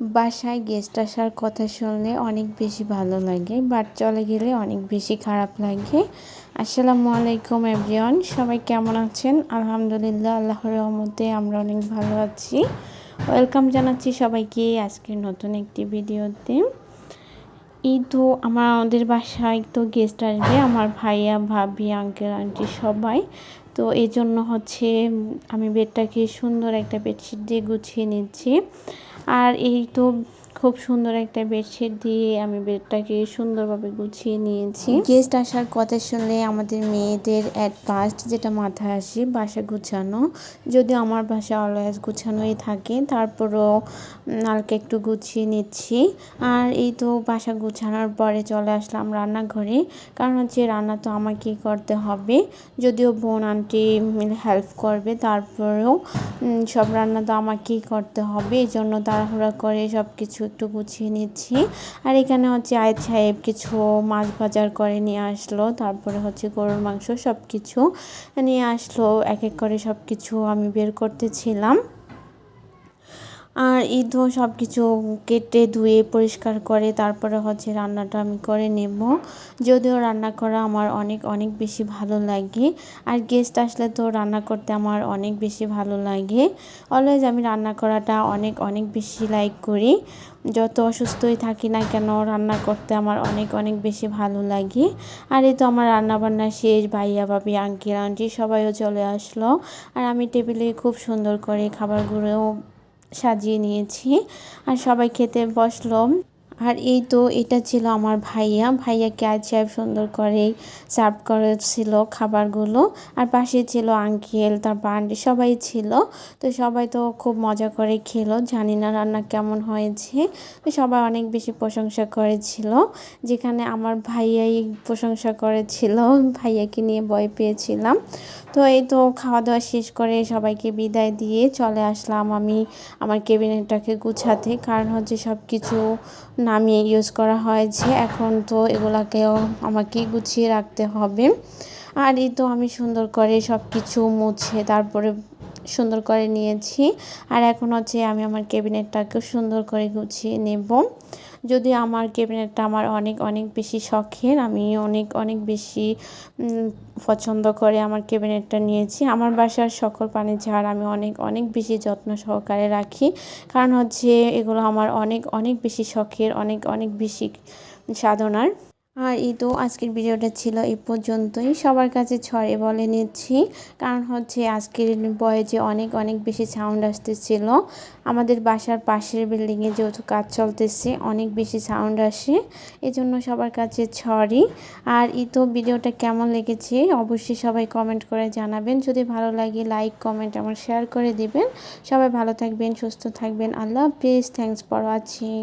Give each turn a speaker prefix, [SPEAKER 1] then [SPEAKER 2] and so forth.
[SPEAKER 1] বাসায় গেস্ট আসার কথা শুনলে অনেক বেশি ভালো লাগে বাট চলে গেলে অনেক বেশি খারাপ লাগে। আসসালামু আলাইকুম এভরিওয়ান সবাই কেমন আছেন? আলহামদুলিল্লাহ, আল্লাহর রহমতে আমরা অনেক ভালো আছি। ওয়েলকাম জানাচ্ছি সবাইকে আজকের নতুন একটি ভিডিওতে এই তো আমার আমাদের বাসায় তো গেস্ট আসবে আমার ভাইয়া, ভাবি আঙ্কেল আন্টি সবাই। তো এই জন্য হচ্ছে আমি বেডটাকে সুন্দর একটা বেডশিট দিয়ে গুছিয়ে নিচ্ছি। আর এই তো খুব সুন্দর একটা বেডশিট দিয়ে আমি বেডটাকে সুন্দরভাবে গুছিয়ে নিয়েছি। গেস্ট আসার কথা শুনলে আমাদের মেয়েদের অ্যাট ফার্স্ট যেটা মাথায় আসে বাসা গুছানো। যদিও আমার বাসা অলওয়েজ গুছানোই থাকে, তারপরও হালকা একটু গুছিয়ে নিচ্ছি। আর এই তো বাসা গুছানোর পরে চলে আসলাম রান্নাঘরে, কারণ হচ্ছে রান্না তো আমাকেই করতে হবে। যদিও বোন আন্টি হেল্প করবে, তারপরেও সব রান্না তো আমাকেই করতে হবে এই জন্য তাড়াহুড়া করে সব কিছু একটু গুছিয়ে নিচ্ছি। আর এখানে হচ্ছে আয়েদ সাহেব কিছু মাছ বাজার করে নিয়ে আসলো, তারপরে হচ্ছে গরুর মাংস সব কিছু নিয়ে আসলো, এক এক করে সব কিছু আমি বের করতেছিলাম। আর ঈদও সব কিছু কেটে ধুয়ে পরিষ্কার করে, তারপরে হচ্ছে রান্নাটা আমি করে নেব। যদিও রান্না করা আমার অনেক অনেক বেশি ভালো লাগে। আর গেস্ট আসলে তো রান্না করতে আমার অনেক বেশি ভালো লাগে। অলওয়েজ আমি রান্না করাটা অনেক অনেক বেশি লাইক করি। যত অসুস্থই থাকি না কেন, রান্না করতে আমার অনেক অনেক বেশি ভালো লাগে। আর এই তো আমার রান্না বান্না শেষ, ভাইয়া, ভাবি আঙ্কেল আন্টি সবাইও চলে আসলো। আর আমি টেবিলে খুব সুন্দর করে খাবারগুলো সাজিয়ে নিয়েছি। আর সবাই খেতে বসল। আর এই তো এটা ছিল আমার ভাইয়া। ভাইয়াকে আজ সাহেব সুন্দর করে সার্ভ করেছিল খাবারগুলো। আর পাশে ছিল আঙ্কেল তারপর আন্টি সবাই ছিল। তো সবাই তো খুব মজা করে খেলো। জানি না রান্না কেমন হয়েছে। তো সবাই অনেক বেশি প্রশংসা করেছিল। যেখানে আমার ভাইয়াই প্রশংসা করেছিল, ভাইয়াকে নিয়ে ভয় পেয়েছিলাম। তো এই তো খাওয়া দাওয়া শেষ করে সবাইকে বিদায় দিয়ে চলে আসলাম আমি আমার কেবিনেটটাকে গুছাতে। কারণ হচ্ছে সব কিছু নামিয়ে ইউজ করা হয়েছে এখন তো এগুলাকেও আমাকে গুছিয়ে রাখতে হবে। আর এই তো আমি সুন্দর করে সব কিছু মুছে তারপরে সুন্দর করে নিয়েছি। আর এখন হচ্ছে আমি আমার ক্যাবিনেটটাকেও সুন্দর করে গুছিয়ে নেব। যদি আমার ক্যাবিনেটটা আমার অনেক অনেক বেশি শখের, আমি অনেক অনেক বেশি পছন্দ করে আমার ক্যাবিনেটটা নিয়েছি। আমার বাসার সকল পানি ঝাড় আমি অনেক অনেক বেশি যত্ন সহকারে রাখি। কারণ হচ্ছে এগুলো আমার অনেক অনেক বেশি শখের, অনেক অনেক বেশি সাধনার। আর এই তো আজকের ভিডিওটা ছিল এই পর্যন্তই। সবার কাছে ছড়ে বলে নিচ্ছি, কারণ হচ্ছে আজকের বয়েজে অনেক অনেক বেশি সাউন্ড আসতেছিল। আমাদের বাসার পাশের বিল্ডিংয়ে যেহেতু কাজ চলতেছে, অনেক বেশি সাউন্ড আসে, এজন্য সবার কাছে ছড়ি। আর এই তো ভিডিওটা কেমন লেগেছে অবশ্যই সবাই কমেন্ট করে জানাবেন। যদি ভালো লাগে লাইক কমেন্ট আমার শেয়ার করে দিবেন। সবাই ভালো থাকবেন, সুস্থ থাকবেন। আল্লাহ প্লিজ থ্যাংকস ফর ওয়াচিং